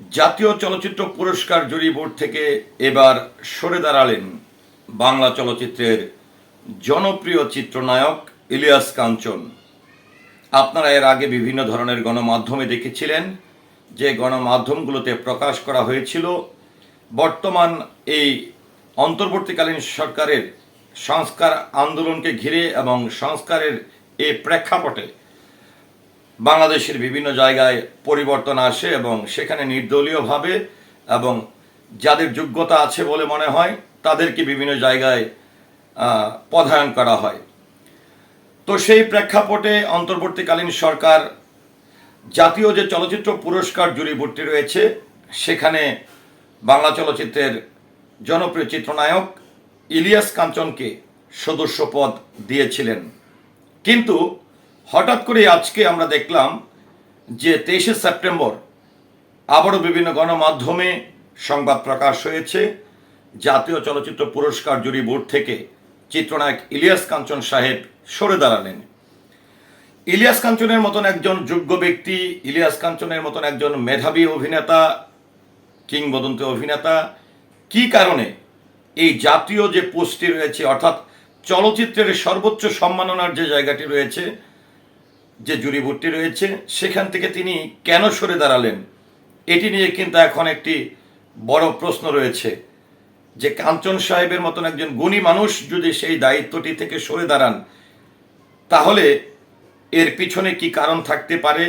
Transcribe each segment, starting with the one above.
জাতীয় চলচ্চিত্র পুরস্কার জুরি বোর্ড থেকে এবার সরে দাঁড়ালেন বাংলা চলচ্চিত্রের জনপ্রিয় চিত্রনায়ক ইলিয়াস কাঞ্চন। আপনারা এর আগে বিভিন্ন ধরনের গণমাধ্যমে দেখেছিলেন যে গণমাধ্যমগুলোতে প্রকাশ করা হয়েছিল, বর্তমান এই অন্তর্বর্তীকালীন সরকারের সংস্কার আন্দোলনকে ঘিরে এবং সংস্কারের এই প্রেক্ষাপটে বাংলাদেশের বিভিন্ন জায়গায় পরিবর্তন আসে এবং সেখানে নির্দলীয়ভাবে এবং যাদের যোগ্যতা আছে বলে মনে হয়, তাদেরকে বিভিন্ন জায়গায় পদায়ন করা হয়। তো সেই প্রেক্ষাপটে অন্তর্বর্তীকালীন সরকার জাতীয় যে চলচ্চিত্র পুরস্কার বোর্ডটি রয়েছে, সেখানে বাংলা চলচ্চিত্রের জনপ্রিয় চিত্রনায়ক ইলিয়াস কাঞ্চনকে সদস্য পদ দিয়েছিলেন। কিন্তু হঠাৎ করে আজকে আমরা দেখলাম যে তেইশে সেপ্টেম্বর আবারও বিভিন্ন গণমাধ্যমে সংবাদ প্রকাশ হয়েছে। জাতীয় চলচ্চিত্র পুরস্কার জুরি বোর্ড থেকে চিত্রনায়ক ইলিয়াস কাঞ্চন সাহেব সরে দাঁড়ালেন। ইলিয়াস কাঞ্চনের মতন একজন যোগ্য ব্যক্তি, ইলিয়াস কাঞ্চনের মতন একজন মেধাবী অভিনেতা, কিংবদন্তি অভিনেতা, কি কারণে এই জাতীয় যে পোস্টটি রয়েছে, অর্থাৎ চলচ্চিত্রের সর্বোচ্চ সম্মাননার যে জায়গাটি রয়েছে যে বোর্ডটি রয়েছে, সেখান থেকে তিনি কেন সরে দাঁড়ালেন? এটি নিয়ে কিন্তু এখন একটি বড় প্রশ্ন রয়েছে। যে কাঞ্চন সাহেবের মতন একজন গুণী মানুষ যদি সেই দায়িত্বটি থেকে সরে দাঁড়ান, তাহলে এর পিছনে কি কারণ থাকতে পারে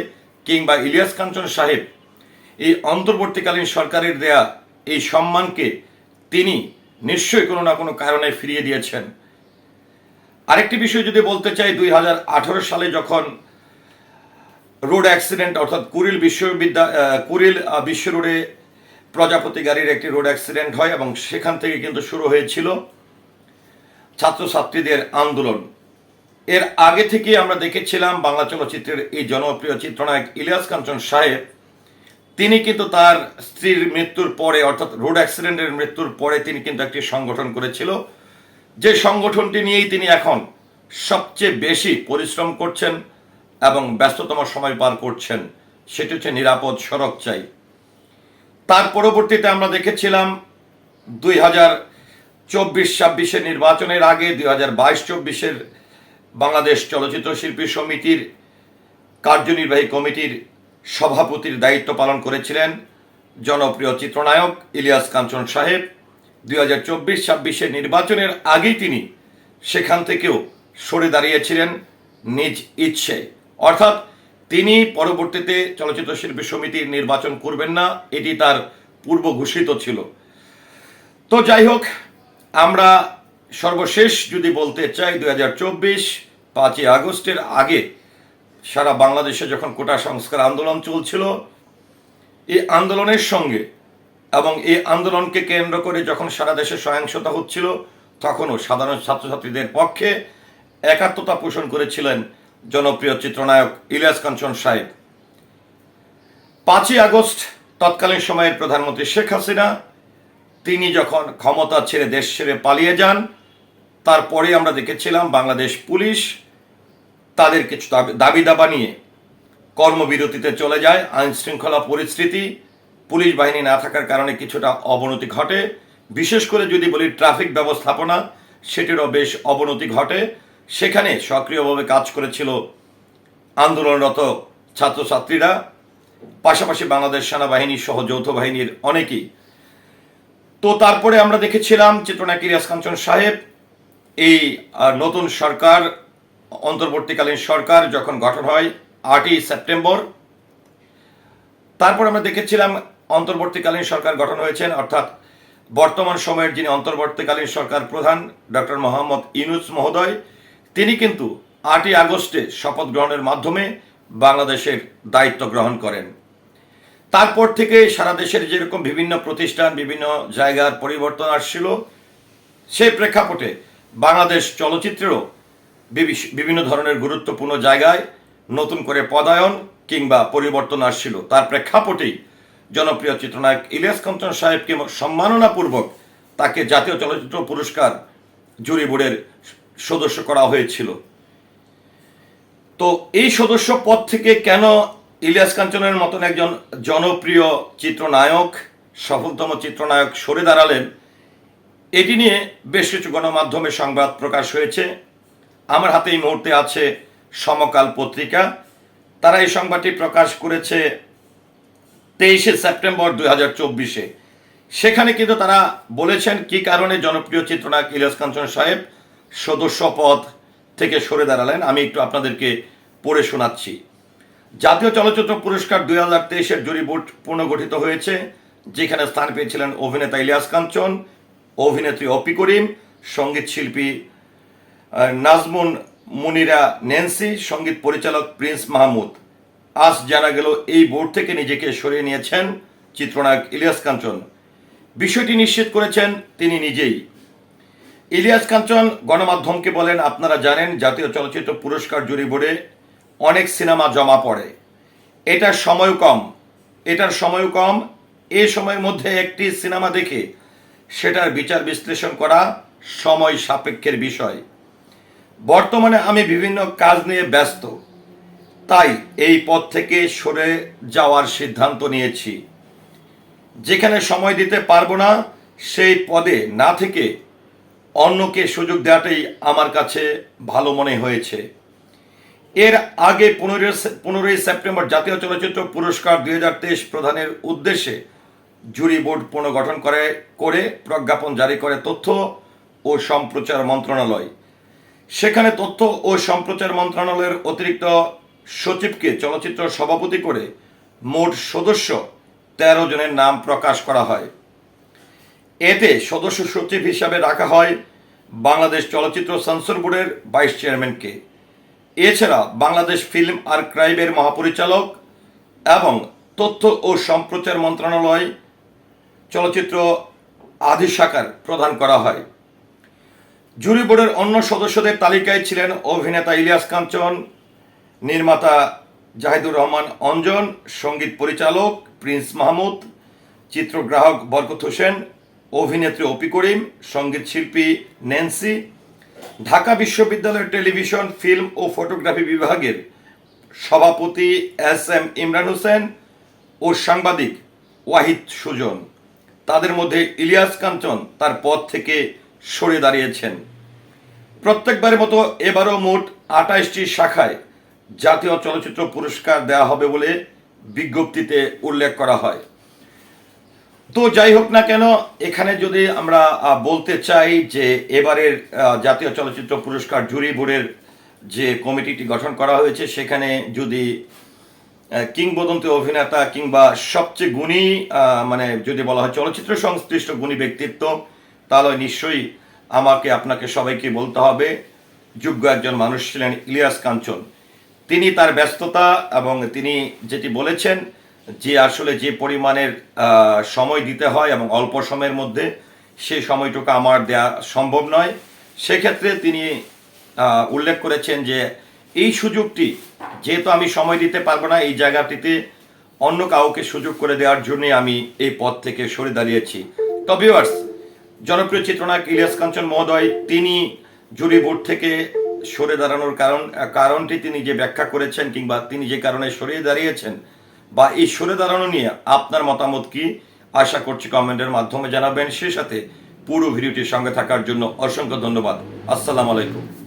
কিংবা ইলিয়াস কাঞ্চন সাহেব এই অন্তর্বর্তীকালীন সরকারের দেয়া এই সম্মানকে তিনি নিশ্চয়ই কোনো না কোনো কারণে ফিরিয়ে দিয়েছেন। আরেকটি বিষয় যদি বলতে চাই, দুই হাজার আঠারো সালে যখন রোড অ্যাক্সিডেন্ট, অর্থাৎ কুরিল বিশ্ববিদ্যা কুরিল বিশ্ব রোডে প্রজাপতি গাড়ির একটি রোড অ্যাক্সিডেন্ট হয় এবং সেখান থেকে কিন্তু শুরু হয়েছিল ছাত্রছাত্রীদের আন্দোলন। এর আগে থেকে আমরা দেখেছিলাম বাংলা চলচ্চিত্রের এই জনপ্রিয় চিত্রনায়ক ইলিয়াস কাঞ্চন সাহেব, তিনি কিন্তু তার স্ত্রীর মৃত্যুর পরে, অর্থাৎ রোড অ্যাক্সিডেন্টের মৃত্যুর পরে তিনি কিন্তু একটি সংগঠন করেছিল। যে সংগঠনটি নিয়েই তিনি এখন সবচেয়ে বেশি পরিশ্রম করছেন এবং ব্যস্ততম সময় পার করছেন, সেটি হচ্ছে নিরাপদ সড়ক চাই। তার পরবর্তীতে আমরা দেখেছিলাম দুই হাজার চব্বিশ ছাব্বিশের নির্বাচনের আগে, দুই হাজার বাইশ চব্বিশের বাংলাদেশ চলচ্চিত্র শিল্পী সমিতির কার্যনির্বাহী কমিটির সভাপতির দায়িত্ব পালন করেছিলেন জনপ্রিয় চিত্রনায়ক ইলিয়াস কাঞ্চন সাহেব। দুই হাজার চব্বিশ ছাব্বিশের নির্বাচনের আগেই তিনি সেখান থেকেও সরে দাঁড়িয়েছিলেন নিজ ইচ্ছে অর্থাৎ তিনি পরবর্তীতে চলচ্চিত্র শিল্পী সমিতির নির্বাচন করবেন না, এটি তার পূর্ব ঘোষিত ছিল। তো যাই হোক, আমরা সর্বশেষ যদি বলতে চাই দু হাজার চব্বিশ, পাঁচই আগস্টের আগে সারা বাংলাদেশে যখন কোটা সংস্কার আন্দোলন চলছিল, এই আন্দোলনের সঙ্গে এবং এই আন্দোলনকে কেন্দ্র করে যখন সারা দেশে সহিংসতা হচ্ছিল, তখনও সাধারণ ছাত্রছাত্রীদের পক্ষে একাত্মতা পোষণ করেছিলেন জনপ্রিয় চিত্রনায়ক ইলিয়াস কাঞ্চন সাহেব। পাঁচই আগস্ট, তৎকালীন সময়ের প্রধানমন্ত্রী শেখ হাসিনা, তিনি যখন ক্ষমতা ছেড়ে দেশ ছেড়ে পালিয়ে যান, তারপরে আমরা দেখেছিলাম বাংলাদেশ পুলিশ তাদের কিছু দাবি- দাবি নিয়ে কর্মবিরতিতে চলে যায় আইন শৃঙ্খলা পরিস্থিতি, পুলিশ বাহিনী না থাকার কারণে কিছুটা অবনতি ঘটে। বিশেষ করে যদি বলি ট্রাফিক ব্যবস্থাপনা, সেটিরও বেশ অবনতি ঘটে। সেখানে সক্রিয়ভাবে কাজ করেছিল আন্দোলনরত ছাত্রছাত্রীরা, পাশাপাশি বাংলাদেশ সেনাবাহিনী সহ যৌথ বাহিনীর অনেকেই। তো তারপরে আমরা দেখেছিলাম চিত্রনায়ক ইলিয়াস কাঞ্চন সাহেব, এই নতুন সরকার, অন্তর্বর্তীকালীন সরকার যখন গঠন হয় আটই সেপ্টেম্বর, তারপর আমরা দেখেছিলাম অন্তর্বর্তীকালীন সরকার গঠন হয়েছেন, অর্থাৎ বর্তমান সময়ের যিনি অন্তর্বর্তীকালীন সরকার প্রধান, ডক্টর মোহাম্মদ ইউনুস মহোদয় তিনি কিন্তু আটই আগস্টে শপথ গ্রহণের মাধ্যমে বাংলাদেশের দায়িত্ব গ্রহণ করেন। তারপর থেকে সারা দেশের যেরকম বিভিন্ন প্রতিষ্ঠান, বিভিন্ন জায়গার পরিবর্তন আসছিল, সেই প্রেক্ষাপটে বাংলাদেশ চলচ্চিত্রেরও বিভিন্ন ধরনের গুরুত্বপূর্ণ জায়গায় নতুন করে পদায়ন কিংবা পরিবর্তন আসছিল। তার প্রেক্ষাপটেই জনপ্রিয় চিত্রনায়ক ইলিয়াস কাঞ্চন সাহেবকে সম্মাননাপূর্বক তাকে জাতীয় চলচ্চিত্র পুরস্কার জুরি বোর্ডের সদস্য করা হয়েছিল। তো এই সদস্য পদ থেকে কেন ইলিয়াস কাঞ্চনের মতন একজন জনপ্রিয় চিত্রনায়ক, সফলতম চিত্রনায়ক সরে দাঁড়ালেন, এটি নিয়ে বেশ কিছু গণমাধ্যমে সংবাদ প্রকাশ হয়েছে। আমার হাতে এই মুহূর্তে আছে সমকাল পত্রিকা। তারা এই সংবাদটি প্রকাশ করেছে তেইশে সেপ্টেম্বর দুই চব্বিশে। সেখানে কিন্তু তারা বলেছেন কি কারণে জনপ্রিয় চিত্রনায়ক ইলিয়াস কাঞ্চন সাহেব সদস্য পদ থেকে সরে দাঁড়ালেন। আমি একটু আপনাদেরকে পড়ে শোনাচ্ছি। জাতীয় চলচ্চিত্র পুরস্কার দুই হাজার তেইশের জুরি বোর্ড পুনর্গঠিত হয়েছে, যেখানে স্থান পেয়েছিলেন অভিনেতা ইলিয়াস কাঞ্চন, অভিনেত্রী অপি করিম, সংগীত শিল্পী নাজমুন মুনিরা ন্যান্সি, সংগীত পরিচালক প্রিন্স মাহমুদ। আজ জানা গেল, এই বোর্ড থেকে নিজেকে সরিয়ে নিয়েছেন চিত্রনায়ক ইলিয়াস কাঞ্চন। বিষয়টি নিশ্চিত করেছেন তিনি নিজেই। ইলিয়াস কাঞ্চন গণমাধ্যমকে বলেন, আপনারা জানেন জাতীয় চলচ্চিত্র পুরস্কার জুরি বোর্ডে অনেক সিনেমা জমা পড়ে। এটার সময় কম। এটার সময় কম। এ সময়ের মধ্যে একটি সিনেমা দেখে সেটার বিচার বিশ্লেষণ করা সময় সাপেক্ষের বিষয়। বর্তমানে আমি বিভিন্ন কাজ নিয়ে ব্যস্ত। তাই এই পথ থেকে সরে যাওয়ার সিদ্ধান্ত নিয়েছি। যেখানে সময় দিতে পারব না, সেই পদে না থেকে অন্যকে সুযোগ দেওয়াটাই আমার কাছে ভালো মনে হয়েছে। এর আগে পনেরোই পনেরোই সেপ্টেম্বর জাতীয় চলচ্চিত্র পুরস্কার দুই প্রদানের উদ্দেশ্যে জুরি বোর্ড পুনর্গঠন করে করে প্রজ্ঞাপন জারি করে তথ্য ও সম্প্রচার মন্ত্রণালয়। সেখানে তথ্য ও সম্প্রচার মন্ত্রণালয়ের অতিরিক্ত সচিবকে চলচ্চিত্র সভাপতি করে মোট সদস্য তেরো জনের নাম প্রকাশ করা হয়। এতে সদস্য সচিব হিসাবে রাখা হয় বাংলাদেশ চলচ্চিত্র সেন্সর বোর্ডের ভাইস চেয়ারম্যানকে। এছাড়া বাংলাদেশ ফিল্ম আর আর্কাইভের মহাপরিচালক এবং তথ্য ও সম্প্রচার মন্ত্রণালয় চলচ্চিত্র আধি শাখার প্রদান করা হয়। জুরি বোর্ডের অন্য সদস্যদের তালিকায় ছিলেন অভিনেতা ইলিয়াস কাঞ্চন, নির্মাতা জাহিদুর রহমান অঞ্জন, সংগীত পরিচালক প্রিন্স মাহমুদ, চিত্রগ্রাহক বরকত হোসেন অভিনেত্রী অপি করিম, সংগীত শিল্পী ন্যান্সি, ঢাকা বিশ্ববিদ্যালয়ের টেলিভিশন, ফিল্ম ও ফটোগ্রাফি বিভাগের সভাপতি এস এম ইমরান হোসেন ও সাংবাদিক ওয়াহিদ সুজন। তাদের মধ্যে ইলিয়াস কাঞ্চন তার পদ থেকে সরে দাঁড়িয়েছেন। প্রত্যেকবারের মতো এবারও মোট আঠাশটি শাখায় জাতীয় চলচ্চিত্র পুরস্কার দেওয়া হবে বলে বিজ্ঞপ্তিতে উল্লেখ করা হয়। তো যাই হোক না কেন, এখানে যদি আমরা বলতে চাই যে এবারের জাতীয় চলচ্চিত্র পুরস্কার জুরি বোর্ডের যে কমিটিটি গঠন করা হয়েছে, সেখানে যদি কিংবদন্তি অভিনেতা কিংবা সবচেয়ে গুণী মানে যদি বলা হয় চলচ্চিত্র সংশ্লিষ্ট গুণী ব্যক্তিত্ব, তাহলে নিশ্চয়ই আমাকে, আপনাকে সবাইকে বলতে হবে, যোগ্য একজন মানুষ ছিলেন ইলিয়াস কাঞ্চন। তিনি তার ব্যস্ততা এবং তিনি যেটি বলেছেন যে আসলে যে পরিমাণের সময় দিতে হয় এবং অল্প সময়ের মধ্যে সেই সময়টুকু আমার দেয়া সম্ভব নয়। সেক্ষেত্রে তিনি উল্লেখ করেছেন যে এই সুযোগটি, যেহেতু আমি সময় দিতে পারব না, এই জায়গাটিতে অন্য কাউকে সুযোগ করে দেওয়ার জন্যই আমি এই পদ থেকে সরে দাঁড়িয়েছি। তবে জনপ্রিয় চিত্রনায়ক ইলিয়াস কাঞ্চন মহোদয়, তিনি জুরি বোর্ড থেকে সরে দাঁড়ানোর কারণ, কারণটি তিনি যে ব্যাখ্যা করেছেন কিংবা তিনি যে কারণে সরে দাঁড়িয়েছেন বা এই সরে দাঁড়ানো নিয়ে আপনার মতামত কি? আশা করছি কমেন্টের মাধ্যমে জানাবেন। সে সাথে পুরো ভিডিওটির সঙ্গে থাকার জন্য অসংখ্য ধন্যবাদ। আসসালাম আলাইকুম।